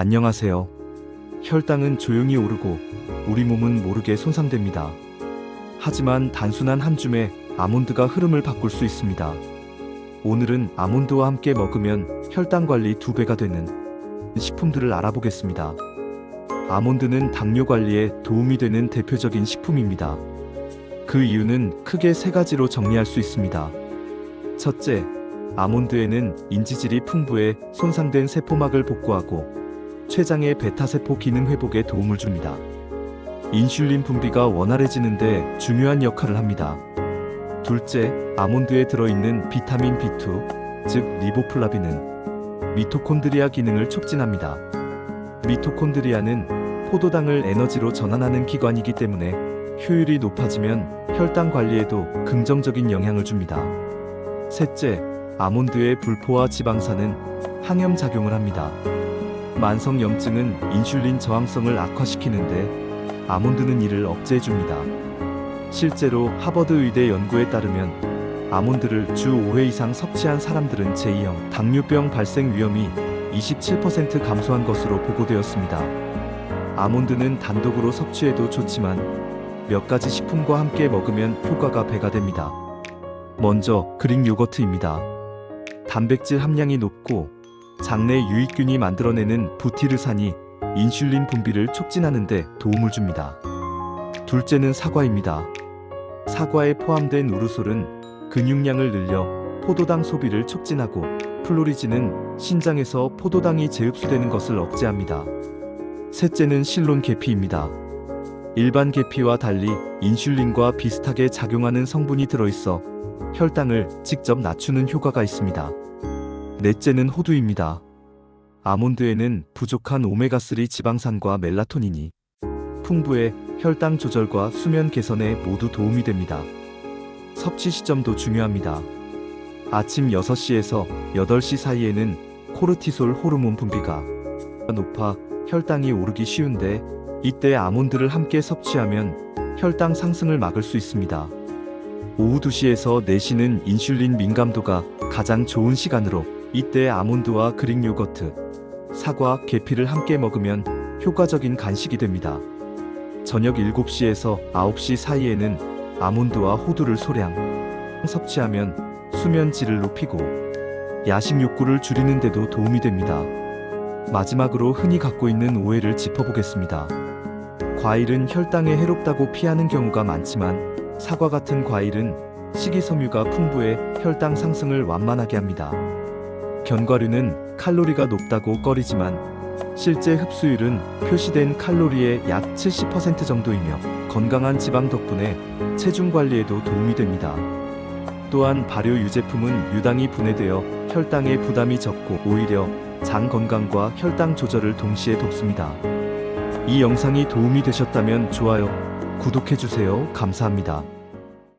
안녕하세요. 혈당은 조용히 오르고 우리 몸은 모르게 손상됩니다. 하지만 단순한 한 줌의 아몬드가 흐름을 바꿀 수 있습니다. 오늘은 아몬드와 함께 먹으면 혈당 관리 두 배가 되는 식품들을 알아보겠습니다. 아몬드는 당뇨 관리에 도움이 되는 대표적인 식품입니다. 그 이유는 크게 세 가지로 정리할 수 있습니다. 첫째, 아몬드에는 인지질이 풍부해 손상된 세포막을 복구하고 췌장의 베타세포 기능 회복에 도움을 줍니다. 인슐린 분비가 원활해지는데 중요한 역할을 합니다. 둘째, 아몬드에 들어있는 비타민 B2, 즉 리보플라빈은 미토콘드리아 기능을 촉진합니다. 미토콘드리아는 포도당을 에너지로 전환하는 기관이기 때문에 효율이 높아지면 혈당 관리에도 긍정적인 영향을 줍니다. 셋째, 아몬드의 불포화 지방산은 항염 작용을 합니다. 만성 염증은 인슐린 저항성을 악화시키는데 아몬드는 이를 억제해 줍니다. 실제로 하버드 의대 연구에 따르면 아몬드를 주 5회 이상 섭취한 사람들은 제2형 당뇨병 발생 위험이 27% 감소한 것으로 보고되었습니다. 아몬드는 단독으로 섭취해도 좋지만 몇 가지 식품과 함께 먹으면 효과가 배가 됩니다. 먼저 그릭 요거트입니다. 단백질 함량이 높고 장내 유익균이 만들어내는 부티르산이 인슐린 분비를 촉진하는데 도움을 줍니다. 둘째는 사과입니다. 사과에 포함된 우르솔은 근육량을 늘려 포도당 소비를 촉진하고 플로리진은 신장에서 포도당이 재흡수되는 것을 억제합니다. 셋째는 실론 계피입니다. 일반 계피와 달리 인슐린과 비슷하게 작용하는 성분이 들어있어 혈당을 직접 낮추는 효과가 있습니다. 넷째는 호두입니다. 아몬드에는 부족한 오메가3 지방산과 멜라토닌이 풍부해 혈당 조절과 수면 개선에 모두 도움이 됩니다. 섭취 시점도 중요합니다. 아침 6시에서 8시 사이에는 코르티솔 호르몬 분비가 높아 혈당이 오르기 쉬운데 이때 아몬드를 함께 섭취하면 혈당 상승을 막을 수 있습니다. 오후 2시에서 4시는 인슐린 민감도가 가장 좋은 시간으로 이때 아몬드와 그릭 요거트, 사과, 계피를 함께 먹으면 효과적인 간식이 됩니다. 저녁 7시에서 9시 사이에는 아몬드와 호두를 소량 섭취하면 수면 질을 높이고 야식 욕구를 줄이는 데도 도움이 됩니다. 마지막으로 흔히 갖고 있는 오해를 짚어보겠습니다. 과일은 혈당에 해롭다고 피하는 경우가 많지만 사과 같은 과일은 식이섬유가 풍부해 혈당 상승을 완만하게 합니다. 견과류는 칼로리가 높다고 꺼리지만 실제 흡수율은 표시된 칼로리의 약 70% 정도이며 건강한 지방 덕분에 체중 관리에도 도움이 됩니다. 또한 발효 유제품은 유당이 분해되어 혈당에 부담이 적고 오히려 장 건강과 혈당 조절을 동시에 돕습니다. 이 영상이 도움이 되셨다면 좋아요, 구독해주세요. 감사합니다.